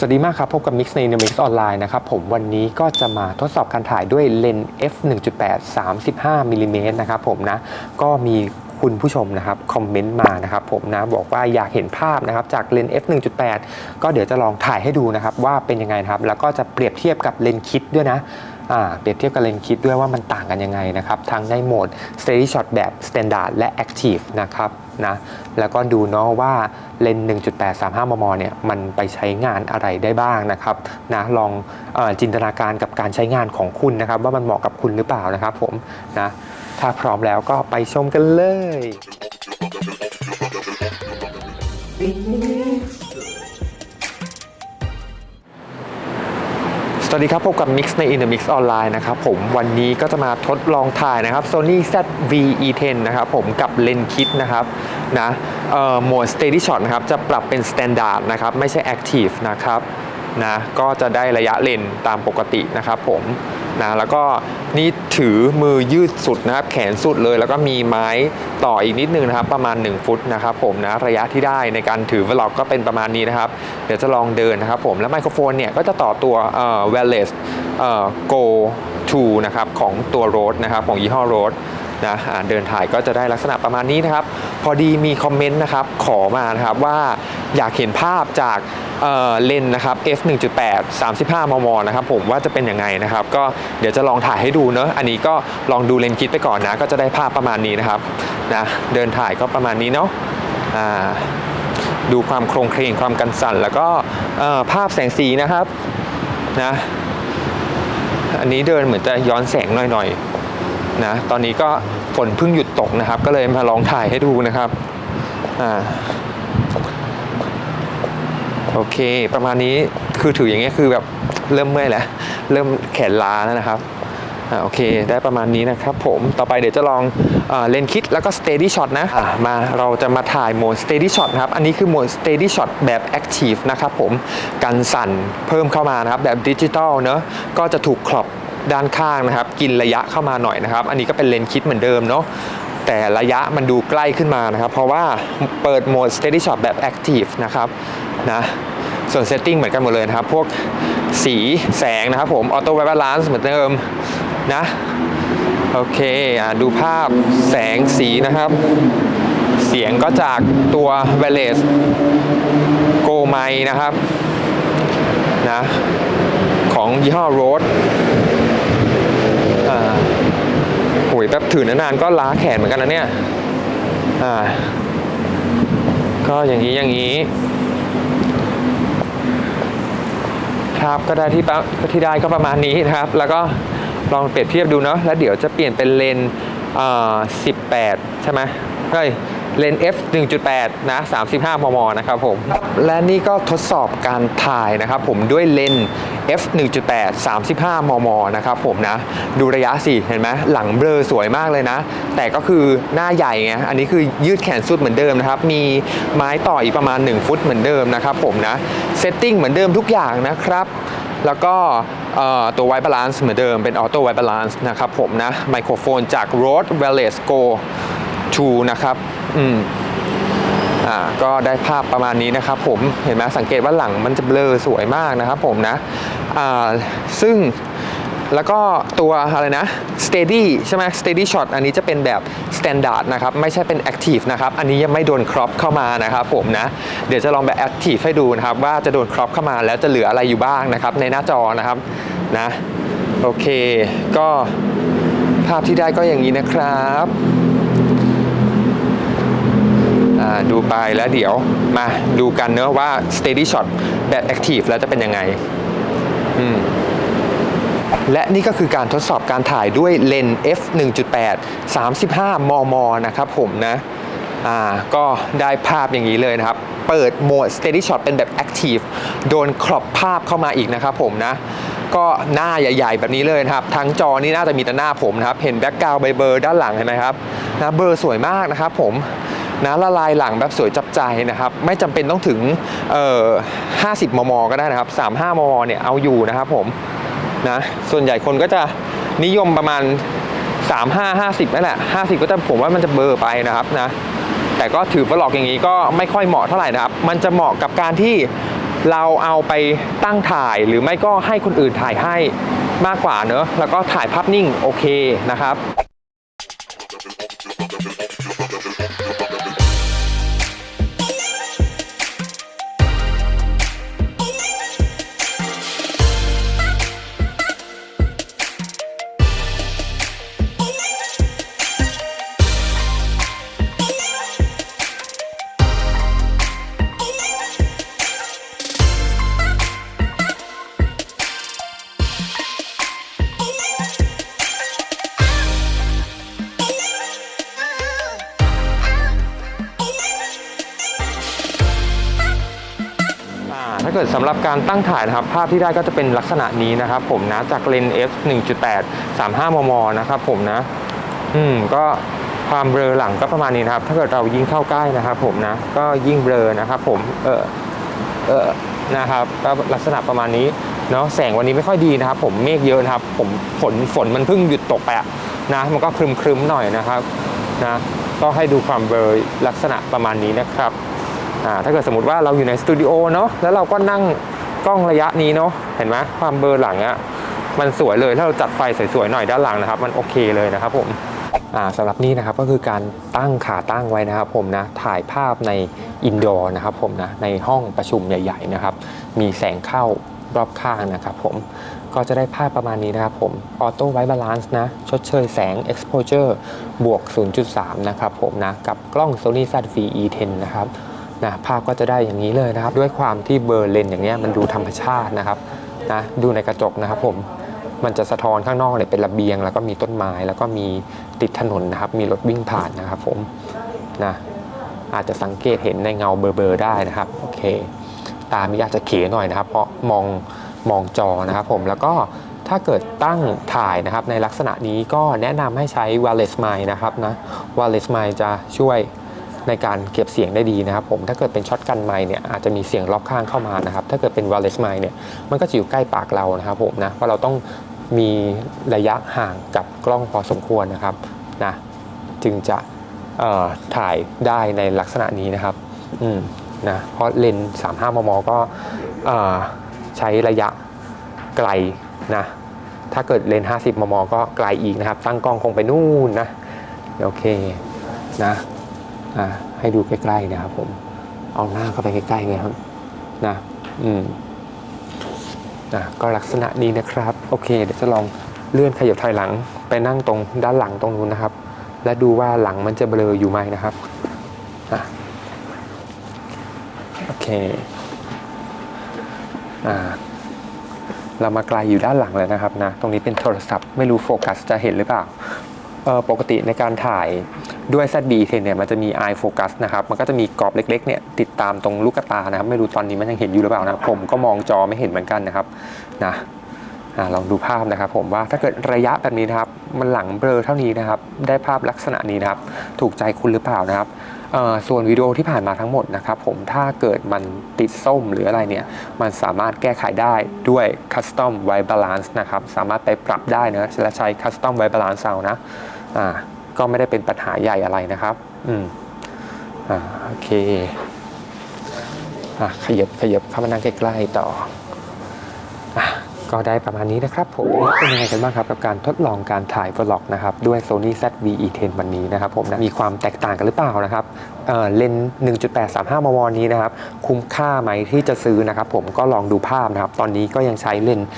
สวัสดีมากครับ พบกับ Mix ใน Mix ออนไลน์นะครับผมวันนี้ก็จะมาทดสอบการถ่ายด้วยเลนส์ f 1.8 35มิลลิเมตรนะครับผมนะ ก็มีคุณผู้ชมนะครับคอมเมนต์มานะครับผมนะบอกว่าอยากเห็นภาพนะครับจากเลนส์ f 1.8ก็เดี๋ยวจะลองถ่ายให้ดูนะครับว่าเป็นยังไงนะครับ แล้วก็จะเปรียบเทียบกับเลนส์คิดด้วยนะ เปรียบเทียบกับเลนส์คิดด้วยว่ามันต่างกันยังไงนะครับทั้งในโหมด steady shot แบบ standard และ active นะครับนะแล้วก็ดูเนาะว่าเลนส์1.835 มมเนี่ยมันไปใช้งานอะไรได้บ้างนะครับนะลองออจินตนาการกับการใช้งานของคุณนะครับ ว่ามันเหมาะกับคุณหรือเปล่านะครับผมนะถ้าพร้อมแล้วก็ไปชมกันเลย สวัสดีครับ พบกับ Mix ใน In the Mix ออนไลน์นะครับผมวันนี้ก็จะมาทดลองถ่ายนะครับ Sony ZV-E10 นะครับผมกับเลนส์คิดนะครับนะโหมด Steady Shot นะครับ จะปรับเป็น Standard นะครับ ไม่ใช่ Active นะครับนะก็จะได้ระยะเลนตามปกตินะครับผม นะแล้วก็นี่ถือมือยืดสุดนะครับแขนสุดเลย แล้วก็มีไม้ต่ออีกนิดนึงนะครับ ประมาณ 1 ฟุตนะครับผมนะระยะที่ได้ในการถือ vlog ก็เป็นประมาณนี้นะครับ เดี๋ยวจะลองเดินนะครับผมแล้วไมโครโฟนเนี่ยก็จะต่อตัวเอ่อ wireless เอ่อ go to นะครับของตัว Rode นะครับของยี่ห้อ Rode นะเดินถ่ายก็จะได้ลักษณะประมาณนี้นะครับ พอดีมีคอมเมนต์นะครับขอมานะครับว่าอยากเห็นภาพจาก เอ่อเลนนะครับ f 1.8 35 มม นะครับผมว่าจะเป็นยังไงนะครับ ก็เดี๋ยวจะลองถ่ายให้ดูเนอะอันนี้ก็ลองดูเลนส์คิดไปก่อนนะ ก็จะได้ภาพประมาณนี้นะครับนะเดินถ่ายก็ประมาณนี้เนาะดูความโครงเคลงความกันสั่น แล้วก็ภาพแสงสีนะครับนะอันนี้เดินเหมือนจะย้อนแสงหน่อยๆนะตอนนี้ก็ฝนเพิ่งหยุดตกนะครับ ก็เลยมาลองถ่ายให้ดูนะครับอ่า โอเค ประมาณนี้คือถืออย่างเงี้ยคือแบบเริ่มเมื่อยแล้ว เริ่มแขนล้าแล้วนะครับอ่าโอเค ได้ประมาณนี้นะครับผมต่อไปเดี๋ยวจะลองเลนคิดแล้วก็ steady shot นะอ่ามาเราจะมาถ่ายโหมด steady shot นะครับ อันนี้คือโหมด steady shot แบบ active นะครับผมกันสั่นเพิ่มเข้ามานะครับ แบบดิจิตอลเนอะก็จะถูกครอบด้านข้างนะครับ กินระยะเข้ามาหน่อยนะครับ อันนี้ก็เป็นเลนคิดเหมือนเดิมเนาะแต่ระยะมันดูใกล้ขึ้นมานะครับ เพราะว่าเปิดโหมด steady shot แบบ active นะครับ นะส่วน setting เหมือนกันหมดเลยนะครับ พวกสีแสงนะครับผม auto white balance เหมือนเดิมนะโอเคอะดูภาพแสงสีนะครับ เสียงก็จากตัว wireless go m i นะครับนะของยี่ห้อ Rode อ่าโอ้ยแป๊บถือนานๆก็ล้าแขนเหมือนกันนะเนี่ยอ่าก็อย่างนี้อย่างนี้ ครับก็ได้ที่ที่ได้ก็ประมาณนี้นะครับ แล้วก็ลองเปรียบเทียบดูเนาะแล้วเดี๋ยวจะเปลี่ยนเป็นเลนส์เอ่อ18ใช่ไหมเฮ้ย เลนส์ f 1.8 นะ 35 มม นะครับผม และนี่ก็ทดสอบการถ่ายนะครับผมด้วยเลนส์ f 1.8 35 มม นะครับผมนะ ดูระยะสิ เห็นไหมหลังเบลอสวยมากเลยนะ แต่ก็คือหน้าใหญ่ไง อันนี้คือยืดแขนสุดเหมือนเดิมนะครับ มีไม้ต่ออีกประมาณ 1 ฟุตเหมือนเดิมนะครับผมนะ เซตติ้งเหมือนเดิมทุกอย่างนะครับ แล้วก็ตัวไวบาลานซ์เหมือนเดิมเป็นออโต้ไวบาลานซ์นะครับผมนะ ไมโครโฟนจาก Rode Wireless Go 2นะครับ อืมอ่าก็ได้ภาพประมาณนี้นะครับผมเห็นไหมสังเกตว่าหลังมันจะเบลอสวยมากนะครับผมนะอ่าซึ่งแล้วก็ตัวอะไรนะ steady ใช่ไหม steady shot อันนี้จะเป็นแบบ standard นะครับ ไม่ใช่เป็น active นะครับ อันนี้ยังไม่โดน crop เข้ามานะครับผมนะ เดี๋ยวจะลองแบบ active ให้ดูนะครับ ว่าจะโดน crop เข้ามาแล้วจะเหลืออะไรอยู่บ้างนะครับ ในหน้าจอนะครับนะ โอเค ก็ภาพที่ได้ก็อย่างนี้นะครับ ดูไปแล้วเดี๋ยวมาดูกันเนอะว่า steady shot แบบ active แล้วจะเป็นยังไงอืมและนี่ก็คือการทดสอบการถ่ายด้วยเลนส์ f 1.8 35 มม นะครับผมนะ อ่า ก็ได้ภาพอย่างนี้เลยนะครับ เปิดโหมด steady shot เป็นแบบ active โดนครอบภาพเข้ามาอีกนะครับผมนะ ก็หน้าใหญ่ๆ แบบนี้เลยนะครับ ทั้งจอนี่น่าจะมีแต่หน้าผมนะครับ เห็นแบ็กกราวด์ใบเบอร์ด้านหลังเห็นไหมครับนะเบอร์สวยมากนะครับผม นะละลายหลังแบบสวยจับใจนะครับ ไม่จำเป็นต้องถึงเอ่อ50 มม ก็ได้นะครับ 35 มม เนี่ยเอาอยู่นะครับผมนะส่วนใหญ่คนก็จะนิยมประมาณ 35 50นั่นแหละ 50 ก็จะผมว่ามันจะเบอร์ไปนะครับนะแต่ก็ถือว่าหลอกอย่างนี้ก็ไม่ค่อยเหมาะเท่าไหร่นะครับ มันจะเหมาะกับการที่เราเอาไปตั้งถ่ายหรือไม่ก็ให้คนอื่นถ่ายให้มากกว่าเนอะแล้วก็ถ่ายภาพนิ่งโอเคนะครับ ถ้าเกิดสำหรับการตั้งถ่ายนะครับ ภาพที่ได้ก็จะเป็นลักษณะนี้นะครับ ผมนะจากเลนส์ f 1.8 35 มม นะครับผมนะ อืมก็ความเบลอหลังก็ประมาณนี้นะครับ ถ้าเกิดเรายิ่งเข้าใกล้นะครับ ผมนะ ก็ยิ่งเบลอนะครับผม เออเออนะครับก็ลักษณะประมาณนี้เนาะแสงวันนี้ไม่ค่อยดีนะครับ ผมเมฆเยอะนะครับ ผมฝนฝนมันเพิ่งหยุดตกไปอะนะมันก็ครึมครึมๆหน่อยนะครับนะก็ให้ดูความเบลอลักษณะประมาณนี้นะครับ ถ้าเกิดสมมติว่าเราอยู่ในสตูดิโอเนาะแล้วเราก็นั่งกล้องระยะนี้เนาะเห็นไหมความเบอร์หลังอะมันสวยเลยถ้าเราจัดไฟสวยๆหน่อยด้านหลังนะครับ มันโอเคเลยนะครับผมอ่าสำหรับนี่นะครับก็คือการตั้งขาตั้งไว้นะครับผมนะถ่ายภาพในอินดอร์นะครับผมนะในห้องประชุมใหญ่ๆนะครับ มีแสงเข้ารอบข้างนะครับผมก็จะได้ภาพประมาณนี้นะครับผมออโต้ไวบาลานซ์นะ ชดเชยแสง exposure บวก 0.3 นะครับผมนะ กับกล้อง Sony ZV-E10 นะครับ นะภาพก็จะได้อย่างนี้เลยนะครับ ด้วยความที่เบอร์เลนอย่างเนี้ยมันดูธรรมชาตินะครับนะดูในกระจกนะครับผมมันจะสะท้อนข้างนอกเนี่ยเป็นระเบียง แล้วก็มีต้นไม้แล้วก็มีติดถนนนะครับ มีรถวิ่งผ่านนะครับผมนะอาจจะสังเกตเห็นในเงาเบลอๆได้นะครับโอเค ตามีอาจจะเขหน่อยนะครับ เพราะมองมองจอนะครับผมแล้วก็ถ้าเกิดตั้งถ่ายนะครับในลักษณะนี้ก็แนะนำให้ใช้ wireless mic นะครับนะ wireless mic จะช่วย ในการเก็บเสียงได้ดีนะครับผมถ้าเกิดเป็นช็อตกันไมค์เนี่ยอาจจะมีเสียงรอบข้างเข้ามานะครับถ้าเกิดเป็น wireless mic เนี่ยมันก็จะอยู่ใกล้ปากเรานะครับผมนะเพราะเราต้องมีระยะห่างกับกล้องพอสมควรนะครับนะจึงจะถ่ายได้ในลักษณะนี้นะครับอืมนะเพราะเลนส์35 มม ก็เอ่อใช้ระยะไกลนะถ้าเกิดเลนส์50 มม ก็ไกลอีกนะครับ ตั้งกล้องคงไปนู่นนะ โอเคนะ อะให้ดูใกล้ๆนะครับผมเอาหน้าเข้าไปใกล้ๆไงครับนะอืมนะก็ลักษณะนี้นะครับ โอเค เดี๋ยวจะลองเลื่อนขยับถอยหลัง ไปนั่งตรงด้านหลังตรงนู้นนะครับ และดูว่าหลังมันจะเบลออยู่ไหมนะครับอะโอเคอ่าเรามาไกลอยู่ด้านหลังแล้วนะครับนะ ตรงนี้เป็นโทรศัพท์ไม่รู้โฟกัสจะเห็นหรือเปล่าเออปกติในการถ่าย ด้วย ZB 10เนี่ยมันจะมี eye focus นะครับ มันก็จะมีกรอบเล็กๆเนี่ยติดตามตรงลูกตานะครับ ไม่รู้ตอนนี้มันยังเห็นอยู่หรือเปล่านะผมก็มองจอไม่เห็นเหมือนกันนะครับนะลองดูภาพนะครับผมว่าถ้าเกิดระยะแบบนี้นะครับมันหลังเบลอเท่านี้นะครับ ได้ภาพลักษณะนี้นะครับ ถูกใจคุณหรือเปล่านะครับส่วนวิดีโอที่ผ่านมาทั้งหมดนะครับผมถ้าเกิดมันติดส้มหรืออะไรเนี่ย มันสามารถแก้ไขได้ด้วย Custom White Balance นะครับ สามารถไปปรับได้นะและใช้ Custom White Balance เอานะอ่า ก็ไม่ได้เป็นปัญหาใหญ่อะไรนะครับ อืมอ่าโอเคอะขยับขยับเข้ามานั่งใกล้ๆต่ออะก็ได้ประมาณนี้นะครับผมแล้เป็นยังไงกันบ้างครับกับการทดลองการถ่าย vlog นะครับด้วย Sony ZV-E10 วันนี้นะครับผมนะมีความแตกต่างกันหรือเปล่านะครับ เลนส์1.835 มม นี้นะครับ คุ้มค่าไหมที่จะซื้อนะครับ ผมก็ลองดูภาพนะครับ ตอนนี้ก็ยังใช้เลนส์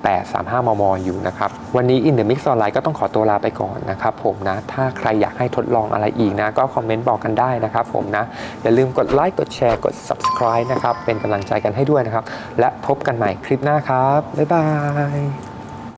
1.835 มม อยู่นะครับ วันนี้ In The Mix Online ก็ต้องขอตัวลาไปก่อนนะครับผมนะ ถ้าใครอยากให้ทดลองอะไรอีกนะ ก็คอมเมนต์บอกกันได้นะครับผมนะ อย่าลืมกดไลค์กดแชร์กด subscribe นะครับ เป็นกำลังใจกันให้ด้วยนะครับ และพบกันใหม่คลิปหน้าครับ บ๊ายบาย